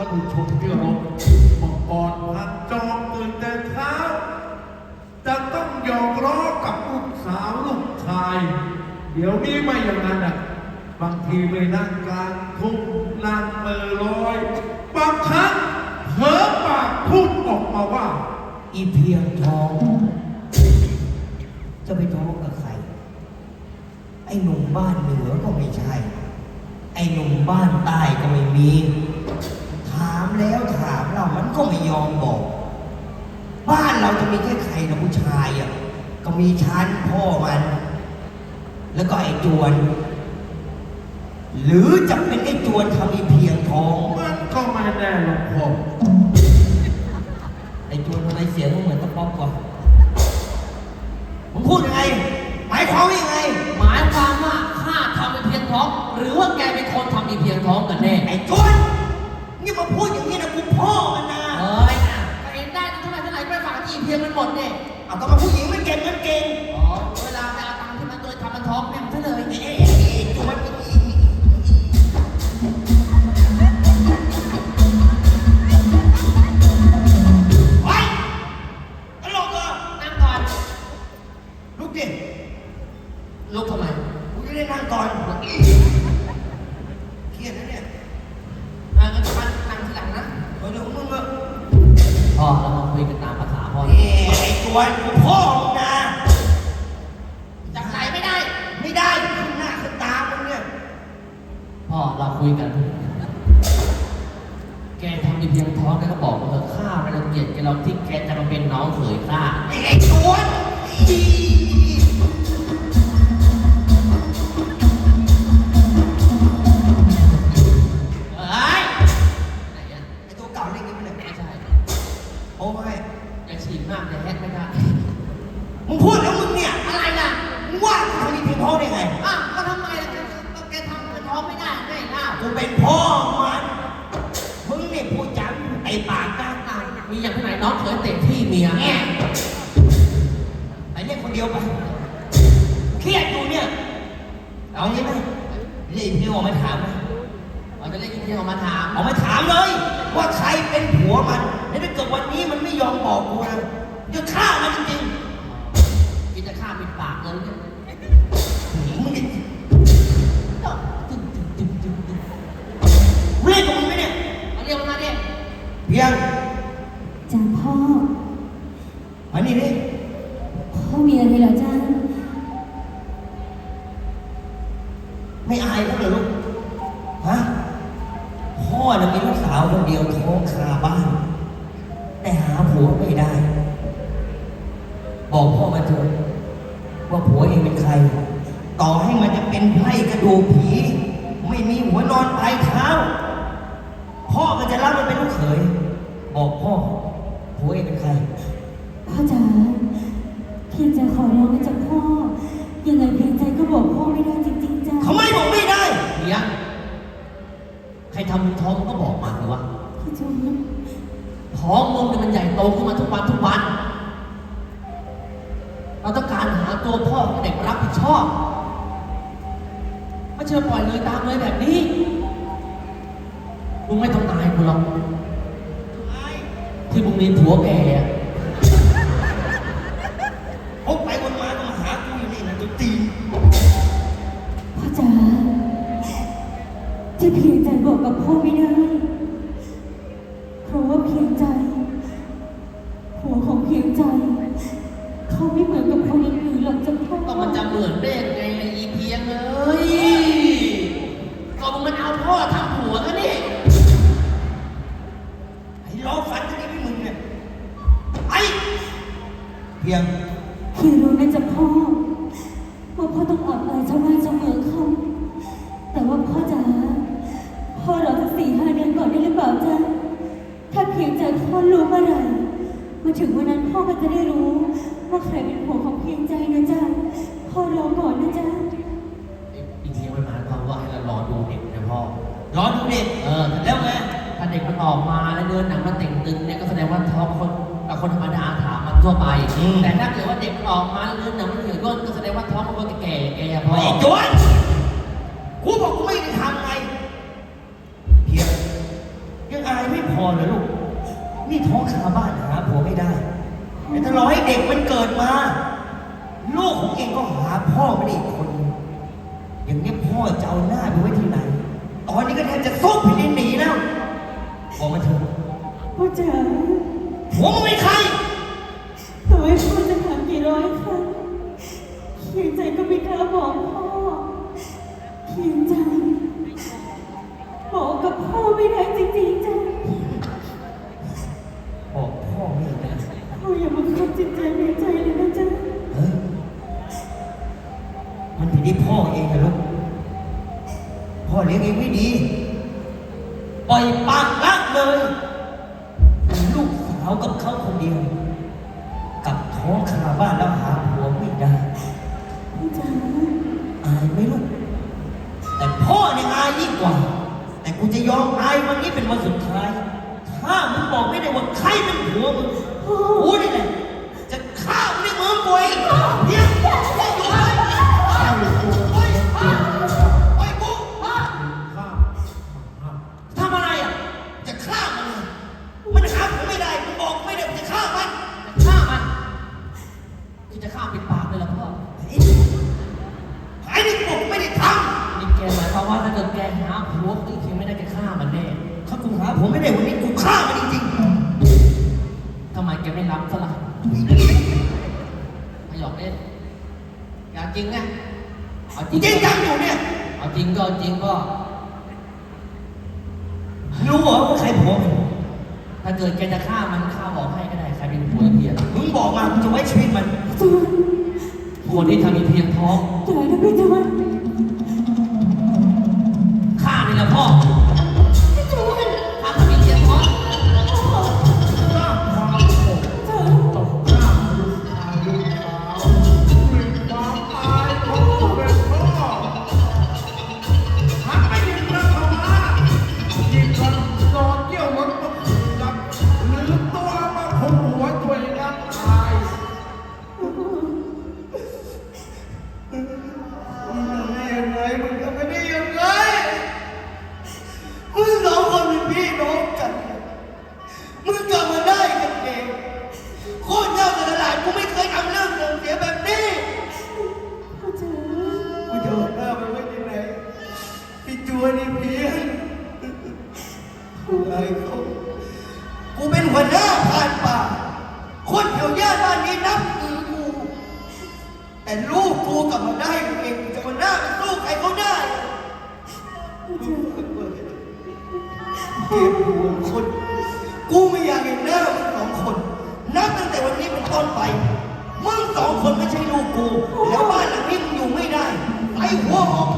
ท่านผู้ชมที่เคารพมังกรพันจองตื่นแต่เช้าจะต้องหยอกล้อกับลูกสาวลูกชาย เดี๋ยวนี้ไม่อย่างนั้นอะบางทีไปนั่งกลางทุ่งนั่งเมือลอยบางครั้งเผลอปากพูดออกมาว่า อีเพียงทอง จะไปท้องกับใคร ไอ้หนุ่มบ้านเหนือก็ไม่ใช่ ไอ้หนุ่มบ้านใต้ก็ไม่มี ถามแล้วถามเรามันก็ไม่ยอมบอก บ้านเราจะมีแค่ใครนะผู้ชายอะก็มีฉันพ่อมัน แล้วก็ไอ้จวน หรือจะเป็นไอ้จวนทำอีเพียงทองมันก็ไม่แน่หรอกพ่อไอ้จวนทำไมเสียงมึงเหมือนตะป๊อกกว่ามึงพูดยังไงหมายความว่ายังไง หมายความว่าข้าทำเป็นเพียงท้อง หรือว่าแกเป็นคนทำเป็นเพียงท้องกันแน่ไอ้จวนนี่ มันหมดเนี่ยเอาก็มาผู้หญิงมันเก่งมันเก่งอ๋อเวลาไปเอาตังค์ที่มันโดยทำมันท้องเนี่ยมันซะเลยเอ้ยไอ้จวนไว้ตลกเหรอนั่งก่อน ลุกดิลุกทำไมกูจะได้นั่งก่อนเครียดนะเนี่ยอะงั้นมันนั่งทีหลังนะเดี๋ยวมึงเอะพ่อเรามาคุยกัน วนกูพ่อมึงนะจากไหนไม่ได้ ไม่ได้ขึ้นหน้าขึ้นตามึงเนี่ยพ่อเราคุยกัน แกทำเป็นเพียงท้องแกก็บอกมาเถอะข้าไม่รังเกียจแกเราที่แกจะมาเป็นน้องเขยข้าไอ้ไอ้จวน ดียวไปเครียดอยู่เนี่ย เอางี้ไหมเรียกพี่ออกมาถามไหมเราจะเล่นกินที่ออกมาถามออกมาถามเลย ว่าใครเป็นผัวมันแล้วถ้าเกิดวันนี้มันไม่ยอมบอกกูนะจะฆ่ามันจริงกินจะฆ่าปิดปากเลยเนี่ยๆมึงจะตึ้งตึ้งตึ้งตึ้งตึ้งเล่นกับมึงไหมเนี่ยเอาเรียกมันมาดิเพียง จ้าพ่อ มานี่ดิ พ่อมีอะไรเหรอจ้า ไม่อายเขาเหรอลูก ฮะ พ่อน่ะมีลูกสาวคนเดียวท้องคาบ้าน แต่หา ผัวไม่ได้ บอกพ่อมาเถอะว่าผัวเองเป็นใคร ต่อให้มันจะเป็นไพร่กระดูกผี ไม่มีหัวนอนปลายเท้า พ่อก็จะรับมันเป็นลูกเขย บอกพ่อผัวเองเป็นใคร พ่อจ๋าเพียงใจขอร้องนะจ๊ะพ่อ ยังไงเพียงใจก็บอกพ่อไม่ได้จริงๆจ้าเขาไม่บอกไม่ได้เมียใครทำมึงท้องมึงก็บอกมาสิวะพ่อจูน ท้องมึงเนี่ยมันใหญ่โตขึ้นมาทุกวันทุกวัน เราต้องการหาตัวพ่อของเด็กมารับผิดชอบ ไม่เชื่อปล่อยเลยตามเลยแบบนี้ มึงไม่ต้องตายกูหรอกที่มึงมีผัวแก่อะพกไปวนมาก็มาหากูอยู่นี่นะตัวตีนพ่อจ๋าที่เพียงใจบอกกับพ่อไม่ได้ ใจ เขาไม่เหมือนกับคนอื่นๆหรอกจ้ะพ่อก็มันจะเหมือนได้ยังไงเลยอีเพียงเลยก็มึงมันเอาพ่อทำผัวกันนี่ไอ้ล้อฟันที่นี่ไม่มึงเนี่ยไอ้เพียงเพียงรู้นะจ๊ะพ่อว่าพ่อต้องอับอายชาวบ้านชาวเมืองเขาแต่ว่าพ่อจ๋าพ่อรอสักสี่ห้าเดือนก่อนได้หรือเปล่าจ๊ะถ้าเพียงใจพ่อรู้เมื่อไหร่ มาถึงวันนั้นพ่อก็จะได้รู้ ว่าใครเป็นผัวของเพียงใจนะจ๊ะ พ่อรอก่อนนะจ๊ะอีเพียงมันหมายความว่าให้เรารอดูเด็กนะพ่อ รอดูเด็ก เออแล้วไงถ้าเด็กมันออกมาแล้วเนื้อหนังมันเต่งตึงเนี่ยก็แสดงว่าท้องคนกับคนธรรมดาถามมันทั่วไป แต่ถ้าเกิดว่าเด็กมันออกมาแล้วเนื้อหนังมันเหยื่อย่นก็แสดงว่าท้องมันคนแก่แก่พ่อไอ้จวนกูบอกกูไม่ได้ทำไงเพียงยังอายไม่พอเลยลูก นี่ท้องคาบ้านหาผัวไม่ได้แต่ถ้ารอให้เด็กมันเกิดมา ลูกของเองก็หาพ่อไม่ได้อีกคนหนึ่งอย่างนี้พ่อจะเอาหน้าไปไว้ที่ไหน ตอนนี้ก็แทบจะซุกแผ่นดินหนีแล้วบอกมาเถอะพ่อจ๋าผัวมึงเป็นใครต่อให้พ่อจะถามกี่ร้อยครั้งเขียนใจก็ไม่กล้าบอกพ่อเขียนใจบอกกับพ่อไม่ได้ เลย ลูกสาวกับเขาคนเดียว กับท้องคาบ้านแล้วหาผัวไม่ได้พ่อจ๋าอายไหมลูก แต่พ่อเนี่ยอายยิ่งกว่า แต่กูจะยอมอายวันนี้เป็นวันสุดท้าย ถ้ามึงบอกไม่ได้ว่าใครเป็นผัวมึง วามว่าถ้าเกิดแกหาผัวที่เคียงไม่ได้แกฆ่ามันแน่ำถ้ากูหาผมไม่ได้วันนี้กูฆ่ามันจริงทำไมแกไม่รับซะล่ะพยอกเล่นอยากจริงไงเอาจๆกูริงจริงจังอยู่เนี่ยเอาจริงก็เอาจริงก็รู้เหรอว่าใครผัวมันถ้าเกิดแกจะฆ่ามันฆ่าบอกให้ก็ได้ใครเป็นผัวเพียรมึงบอกมากูจะไว้ชีวิตมันจวนคนที่ทำมีเพียงท้องจ๋านะพี่จวน กูอายเขากูเป็นหัวหน้าผ่านป่า คนแถวย่านบ้านนี้นับถือกู แต่ลูกกูกลับมาได้กูเองจะมาหน้าไปสู้ใครเขาได้เกมหัวคน กูไม่อยากเห็นหน้ามึงสองคน นับตั้งแต่วันนี้เป็นต้นไป มึงสองคนไม่ใช่ลูกกู แล้วบ้านหลังนี้มึงอยู่ไม่ได้ ไอ้หัวออก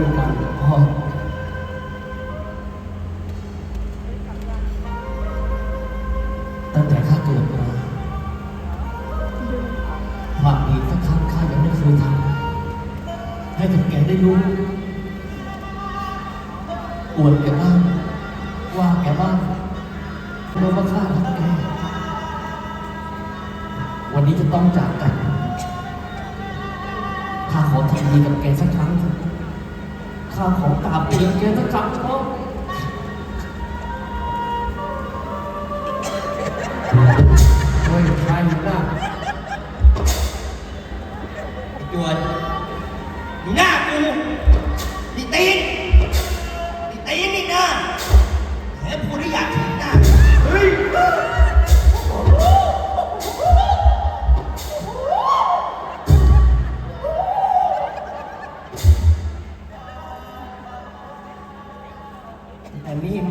ด้วยกันพ่อตั้งแต่ข้าเกิดมาความดีสักครั้งข้ายังไม่เคยทำให้กับแกได้รู้อวดแกบ้างว่าแกบ้างเมื่อว่าข้ารักแกวันนี้จะต้องจากกันข้าขอทำดีกับแกสักครั้งเถอะ ข้าขอกราบเรียนแกสักครั้งเถอะ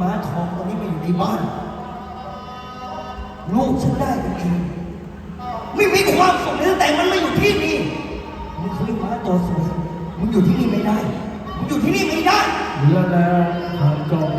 ม้าทองตัวนี้มาอยู่ในบ้าน ลูกฉันได้จริงไม่มีความสุขเลยตั้งแต่มันมาอยู่ที่นี่มึงคือม้าตัวสวยมึงอยู่ที่นี่ไม่ได้มึงอยู่ที่นี่ไม่ได้และแล้วทางจง